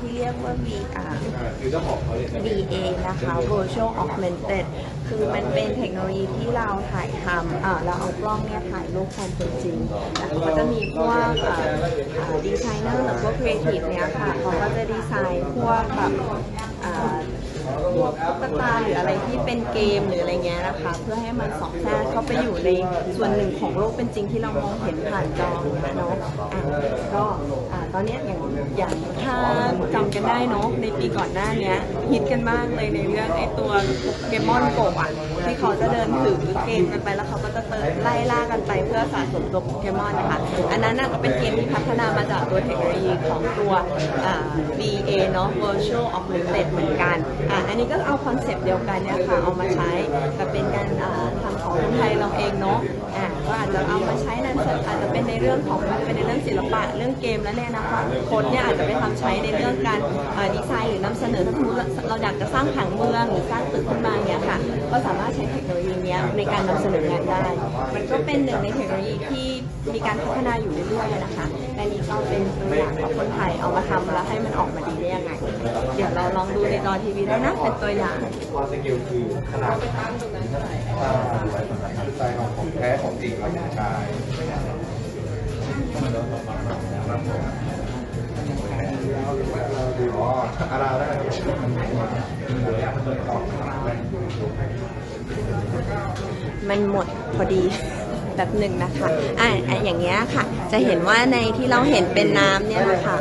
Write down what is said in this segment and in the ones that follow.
ที่เรียกว่า VR คือเจ้าของเขาเนี่ย VA นะคะ Virtual Augmented คือมันเป็นเทคโนโลยีที่เราถ่ายทำอ่าเราเอากล้องเนี่ยถ่ายรูปความเป็นจริงแล้วเขาก็จะมีพวกดีไซเนอร์หรือพวกครีเอทีฟเนี่ยค่ะเขาก็จะดีไซน์พวกแบบอ่าพวก ตุ๊กตาหรืออะไรที่เป็นเกมหรืออะไรเงี้ยนะคะ เพื่อให้มันสอดแทรกเข้าไปอยู่ในส่วนหนึ่งของโลกเป็นจริงที่เรามองเห็นผ่านจอเนาะอะก็อ่าตอนเนี้ยอย่างอย่างถ้าจำกันได้เนาะในปีก่อนหน้าเนี้ยฮิตกันมากเลยในเรื่องไอ้ตัวเกมมอนโกะอะที่เขาจะเดินถือเกมกันไปแล้วเขาก็จะเติไล่ล่ากันไปเพื่อสะสมตัวโปเกมอนนะคะอันนั้นน่ะก็เป็นเกมที่พัฒนามาจากตัวเทคโนโลยีของตัวอ่า VA เนาะ Virtual Augmented เหมือนกันอะอันนี้ก็เอาคอนเซปต์เดียวกันเนี่ยค่ะเอามาใช้แต่เป็นการทำของคนไทยเราเองเนาะอะก็อาจจะเอามาใช้ในอาจจะเป็นในเรื่องของเป็นในเรื่องศิลปะเรื่องเกมแล้วเนี่ยนะคะคนเนี่ยอาจจะไปทำใช้ในเรื่องการดีไซน์หรือนำเสนอถ้าสมมติเราอยากจะสร้างผังเมืองหรือสร้างตึกขึ้นมาเนี่ยค่ะ ก็สามารถใช้เทคโนโลยีเนี้ยในการนำเสนองานได้ มันก็เป็นหนึ่งในเทคโนโลยีที่ มีการพัฒนาอยู่เรื่อยๆนะคะแต่นี้ก็เป็นตัวอย่างของคนไทยเอามาทำแล้วให้มันออกมาดีได้ยังไง เดี๋ยวเราลองดูในจอทีวีได้นะเป็นตัวอย่างความสกิลคือขนาดใจของของแท้ของจริงเราจะกายเราดูอ๋ออาราได้มันหมดพอดี แบบหนึ่งนะคะอ่าอะอย่างเงี้ยค่ะ จะเห็นว่าในที่เราเห็นเป็นน้ำเนี่ยนะคะ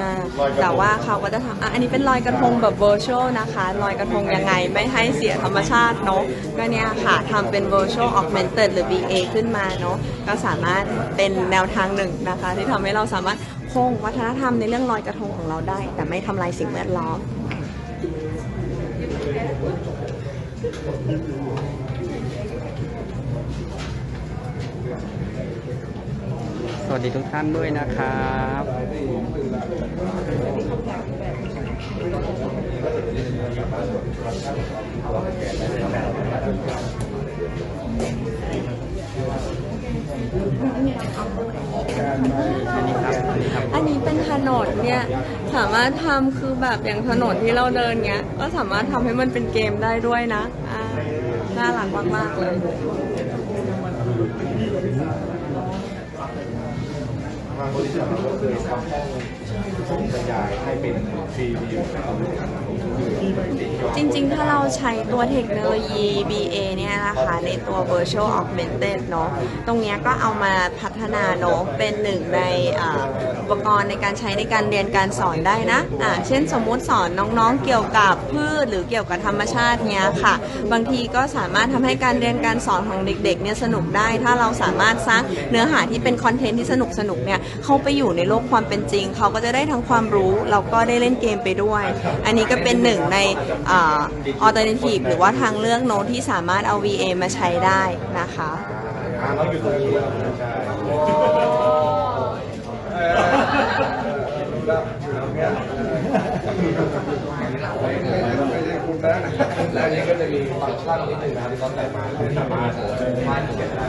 อ่าแต่ว่าเขาก็จะทำอะอันนี้เป็นลอยกระทงแบบ virtual นะคะลอยกระทงยังไงไม่ให้เสียธรรมชาติเนาะก็เนี่ยค่ะทำเป็น virtual augmented หรือ VA ขึ้นมาเนาะก็สามารถเป็นแนวทางหนึ่งนะคะ ที่ทำให้เราสามารถคงวัฒนธรรมในเรื่องลอยกระทงของเราได้ แต่ไม่ทำลายสิ่งแวดล้อม วัสดีทุกท่านด้วยนะครับอันนี้เป็นถนนเนี่ย สามารถทำคือแบบอย่างถนนที่เราเดินเงี้ย ก็สามารถทำให้มันเป็นเกมได้ด้วยนะอ่าน่ารักมากๆเลยางบริษัทเราก็เคยทำห้องบรรยายให้เป็นฟรีวิวนะครับจริงๆ ถ้าเราใช้ตัวเทคโนโลยี BA เนี่ยนะคะในตัว Virtual Augmented เนาะตรงนี้ก็เอามาพัฒนาเนาะเป็นหนึ่งใน อุปกรณ์ในการใช้ในการเรียนการสอนได้นะอ่าเช่นสมมุติสอนน้องๆเกี่ยวกับพืชหรือเกี่ยวกับธรรมชาติเนี้ยค่ะ บางทีก็สามารถทำให้การเรียนการสอนของเด็กๆเนี่ยสนุกได้ ถ้าเราสามารถสร้างเนื้อหาที่เป็นคอนเทนต์ที่สนุกสนุกๆเนี่ยเข้าไปอยู่ในโลกความเป็นจริง เขาก็จะได้ทั้งความรู้แล้วก็ได้เล่นเกมไปด้วย อันนี้ก็เป็นหนึ่งในอ่า alternative หรือว่าทางเลือกโน้ตที่สามารถเอา VA มาใช้ได้นะคะอ่าเราอยู่ตรงนี้ใช่และอันนี้ก็จะมีฟังก์ชันนิดนึงนะที่เขาใส่มาคือสามารถวาดเขียนได้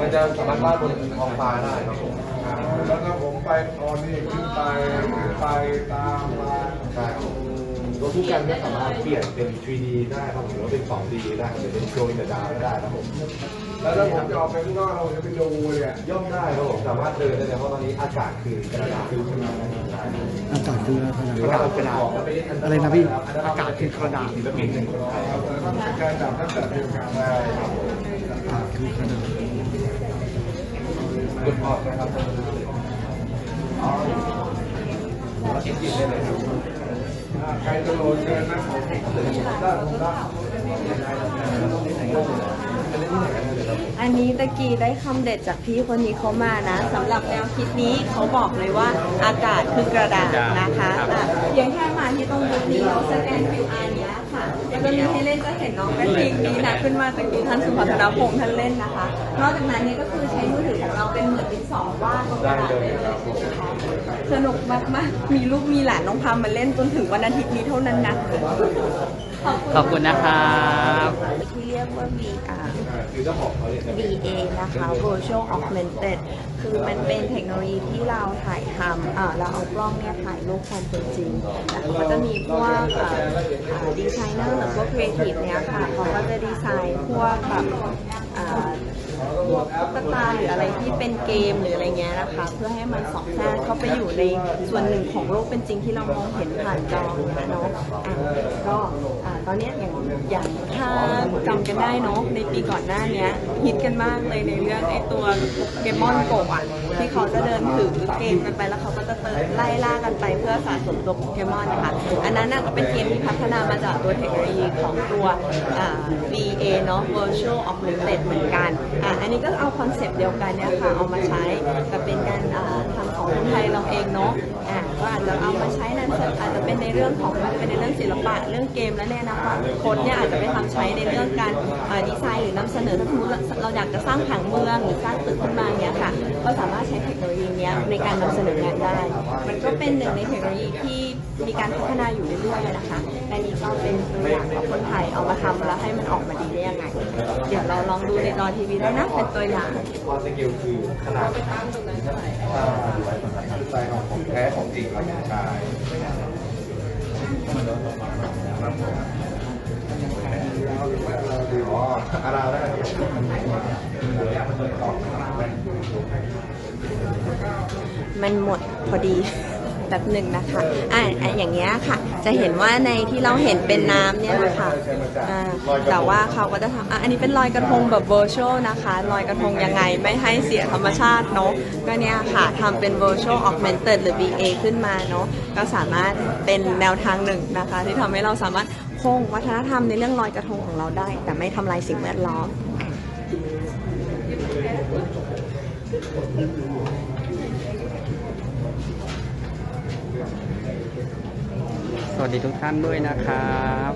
มันจะสามารถวาดบนท้องฟ้าได้ครับผมแล้วก็ผมไปตอนนี้ขึ้นไปขึ้นไปตามมาใช่รับตัวผู้กันก็สามารถเปลี่ยนเป็น 3D ได้ครับผมหรือว่าเป็น 2D ได้หรือเป็นโชว์อินเดอะดาวได้ครับผม แล้วถ้าผมจะออกไปข้างนอกเราจะไปดูเนี่ย ย่อมได้ครับผมสามารถเดินได้เลยเพราะตอนนี้อากาศคือกระดาษคือขึ้นมาได้อากาศคือขนาดกระดาษกระดาษอะไรนะพี่อากาศคือกระดาษศิลปินหนึ่งคนไทยครับการจับตั้งแต่เดียวกันใช่ครับผมอากาศคือขนาดกดออกนะครับอ๋อเราเช็คอินได้เลยครับใครจะโหลดเกินนะผมได้ผมได้ อันนี้ตะกี้ได้คำเด็ดจากพี่คนนี้เขามานะสำหรับแนวคิดนี้เขาบอกเลยว่าอากาศคือกระดาษนะคะอะเพียงแค่มาที่ตรงบูธนี้เราสแกน QR เนี้ย ค่ะก็จะมีให้เล่นจะเห็นน้องกระทิงนี้นะขึ้นมาตะกี้ท่านสุภัทรพงษ์ท่านเล่นนะคะ นอกจากนั้นเนี่ยก็คือใช้มือถือของเราเป็นเหมือนดินสอวาดบนกระดาษได้เลยนะคะสนุกมากๆ มีลูกมีหลานน้องพามาเล่นจนถึงวันอาทิตย์นี้เท่านั้นนะ ขอบคุณขอบคุณนะครับที่เรียกว่า VR คือเจ้าของเขาเนี่ยจะ VA นะคะ Virtual Augmented คือมันเป็นเทคโนโลยีที่เราถ่ายทำอ่าเราเอากล้องเนี่ยถ่ายรูปความเป็นจริงแล้วเขาก็จะมีพวกดีไซเนอร์หรือพวกครีเอทีฟเนี่ยค่ะเขาก็จะดีไซน์พวกแบบพวกตุ๊กตาหรืออะไรที่เป็นเกมหรืออะไรเงี้ยนะคะ เพื่อให้มันสอดแทรกเข้าไปอยู่ในส่วนหนึ่งของโลกเป็นจริงที่เรามองเห็นผ่านจอเนาะก็ตอนนี้อย่างอย่าง ถ้าจำกันได้เนาะในปีก่อนหน้านี้ฮิตกันมากเลยในเรื่องไอ้ตัวเกมมอนโกะที่เขาจะเดินถือเกมกันไปแล้วเขาก็จะเติไล่ล่ากันไปเพื่อสะสมตัวโปเกมอนนะคะอันนั้นก็เป็นเกมที่พัฒนามาจากตัวเทคโนโลยีของตัว VA เนาะ Virtual Augmented เหมือนกันอ,อันนี้ก็เอาคอนเซปต์เดียวกันเนี่ยค่ะเอามาใช้แต่เป็นการอ่าทำของคนไทยเราเองเนาะอะก็อาจจะเอามาใช้ในอาจจะเป็น ในเรื่องของเป็นในเรื่องศิลปะเรื่องเกมและในอนาคตเนี่ยอาจจะไปทำใช้ในเรื่องการอ่าดีไซน์หรือนำเสนอถ้าสมมติเราอยากจะสร้างผังเมืองหรือสร้างตึกขึ้นมาเนี่ยค่ะก็สามารถใช้เทคโนโลยีเนี้ยในการนำเสนองานได้ มันก็เป็นหนึ่งในเทคโนโลยีที่มีการพัฒนาอยู่เรื่อยๆนะคะอันนี้ก็เป็นตัวอย่างของคนไทยเอามาทำแล้วให้มันออกมาดีได้ยังไง เดี๋ยวเราลองดูในจอทีวีได้นะเป็นตัวอย่างคอสกิลคือขนาดอ่าคือใจของของแท้ของจริงครับใช่ อ๋ออารได้มันหมดพอดี แบบหนึ่งนะคะอ่าอะอย่างเงี้ยค่ะ จะเห็นว่าในที่เราเห็นเป็นน้ำเนี่ยนะคะอ่าแต่ว่าเขาก็จะทำอะอันนี้เป็นลอยกระทงแบบ virtual นะคะลอยกระทงยังไงไม่ให้เสียธรรมชาติเนาะก็เนี่ยค่ะทำเป็น virtual augmented หรือ VA ขึ้นมาเนาะก็สามารถเป็นแนวทางหนึ่งนะคะ ที่ทำให้เราสามารถคงวัฒนธรรมในเรื่องลอยกระทงของเราได้ แต่ไม่ทำลายสิ่งแวดล้อม สวัสดีทุกท่านด้วยนะครับ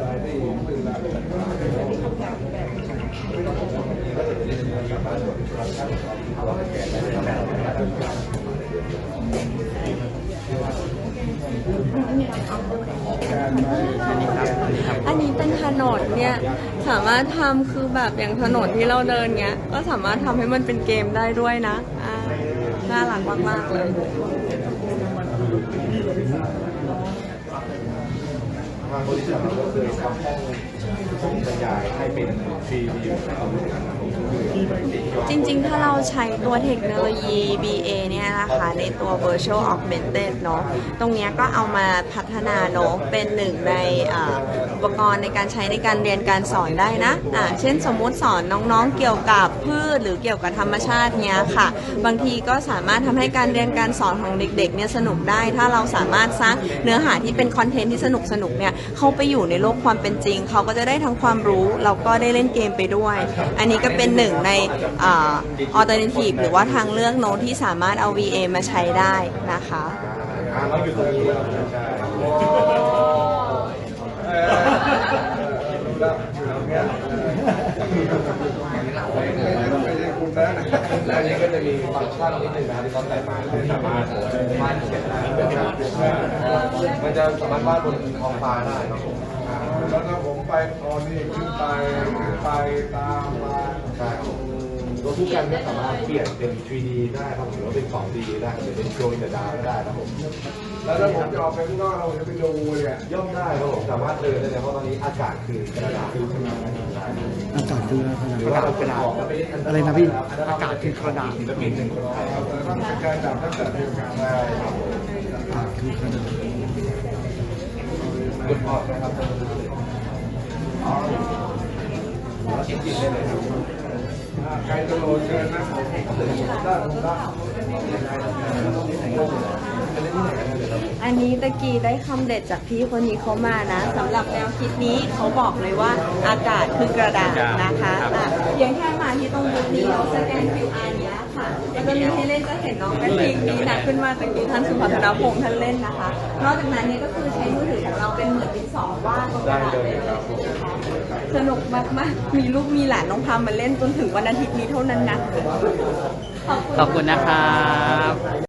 อันนี้เป็นถนนเนี่ย สามารถทำคือแบบอย่างถนนที่เราเดินเงี้ย ก็สามารถทำให้มันเป็นเกมได้ด้วยนะ น่ารักมากๆเลย 啊，我这个，我这个。 ห้องบรรยายให้เป็น 3D นะครับจริงๆ ถ้าเราใช้ตัวเทคโนโลยี BA เนี่ยนะคะในตัว Virtual Augmented เนอะตรงนี้ก็เอามาพัฒนาเนอะเป็นหนึ่งในอุปกรณ์ในการใช้ในการเรียนการสอนได้นะอ่าเช่นสมมุติสอนน้องๆ เกี่ยวกับพืชหรือเกี่ยวกับธรรมชาติเนี้ยค่ะ บางทีก็สามารถทำให้การเรียนการสอนของเด็กๆ เนี่ยสนุกได้ ถ้าเราสามารถสร้างเนื้อหาที่เป็นคอนเทนต์ที่สนุกสนุกๆเนี่ยเข้าไปอยู่ในโลกความเป็นจริง เขาก็จะได้ทั้ั้งความรู้เราก็ได้เล่นเกมไปด้วย อันนี้ก็เป็นหนึ่งในอ่า alternative หรือว่าทางเลือกโน้ตที่สามารถเอา VA มาใช้ได้นะคะเราอยู่ตรงนี้แล้วใช่อยู่แล้วเนี่ยไม่ใช่คุณนะ และอันนี้ก็จะมีฟังก์ชันนิดนึงนะครับที่เขาใส่มาคือสามารถวาดเขียนได้มันจะสามารถวาดบนท้องฟ้าได้ครับผมแล้วถ้าผมไปตอนนี้ขึ้นไปขึ้นไปตามมาใช่ตัวผู้กันก็สามารถเปลี่ยนเป็น 3D ได้ครับผมหรือว่าเป็น 2D ได้หรือเป็นโครงกระดาษได้ครับผม แล้วถ้าผมจะออกไปข้างนอกเราจะไปดูเนี่ย ย่อมได้ครับผมสามารถเดินได้เลยเพราะตอนนี้อากาศคือกระดาษคือขึ้นมาอากาศคืออะไรหรือว่าเราเป็นออกอะไรนะพี่อากาศคือกระดาษศิลปินหนึ่งคนไทยครับแต่ต้องสแกนจับตั้งแต่เดียวกันใช่ครับผมอากาศคือกระดาษกดออกนะครับจริงๆได้เลยครับใครจะโหลดเชิญนะผมได้ผมได้ อันนี้ตะกี้ได้คำเด็ดจากพี่คนนี้เขามานะสำหรับแนวคิดนี้เขาบอกเลยว่าอากาศคือกระดาษนะคะอะเพียงแค่มาที่ตรงบูธนี้เราสแกน QR เนี้ยค่ะแล้วก็มีให้เล่นจะเห็นน้องกระทิงนี้นะขึ้นมาตะกี้ท่านสุภัทรพงษ์ท่านเล่นนะคะ นอกจากนั้นเนี่ยก็คือใช้มือถือของเราเป็นเหมือนดินสอวาดบนกระดาษได้เลยนะคะสนุกมากๆมีลูกมีหลานน้องพามาเล่นจนถึงวันอาทิตย์นี้เท่านั้นนะขอบคุณขอบคุณนะครับ